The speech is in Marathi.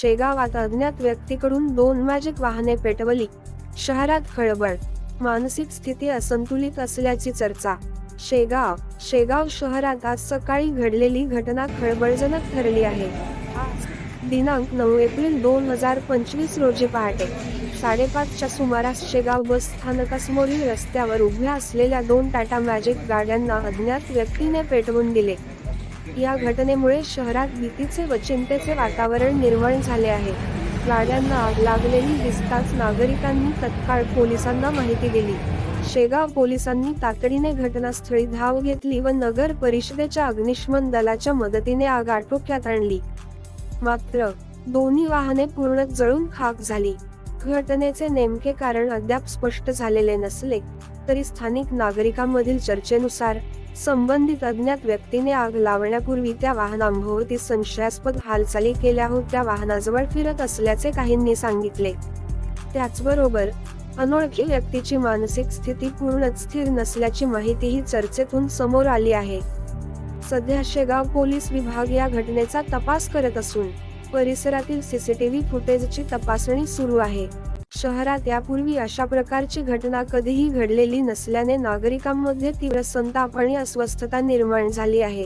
शेगावात अज्ञात व्यक्तीकडून दोन मॅजिक वाहने पेटवली. शहरात खळबळ मानसिक स्थिती असंतुलित असल्याची चर्चा. शेगाव शेगाव शहरात आज सकाळी घडलेली घटना खळबळजनक ठरली आहे. आज दिनांक नऊ एप्रिल दोन हजार पंचवीस रोजी पहाटे साडेपाचच्या सुमारास शेगाव बस स्थानकासमोरील रस्त्यावर उभ्या असलेल्या दोन टाटा मॅजिक गाड्यांना अज्ञात व्यक्तीने पेटवून दिले. या घटनेमुळे शहरात भीतीचे व चिंतेचे वातावरण निर्माण झाले आहे. गाड्यांना आग लागलेली दिसताच नागरिकांनी तत्काळ पोलिसांना माहिती दिली. शेगाव पोलिसांनी तातडीने घटनास्थळी धाव घेतली व नगर परिषदेच्या अग्निशमन दलाच्या मदतीने आग आटोक्यात आणली. मात्र दोन्ही वाहने पूर्ण जळून खाक झाली. घटनेचे नेमके कारण अद्याप स्पष्ट झालेले नसले तरी स्थानिक नागरिकांमधील चर्चेनुसार संबंधित अज्ञात व्यक्तीने आग लावण्यापूर्वी त्या वाहनांभोवती संशयास्पद हालचाली केल्या होत्या वाहनाजवळ फिरत असल्याचे काहींनी सांगितले. त्याचबरोबर अनोळखी व्यक्तीची मानसिक स्थिती पूर्णच स्थिर नसल्याची माहितीही चर्चेतून समोर आली आहे. सध्या शेगाव पोलीस विभाग या घटनेचा तपास करत असून परिसरातील सीसीटीव्ही फुटेजची तपासणी सुरू आहे. शहरात यापूर्वी अशा प्रकारची घटना कधीही घडलेली नसल्याने नागरिकांमध्ये तीव्र संताप आणि अस्वस्थता निर्माण झाली आहे.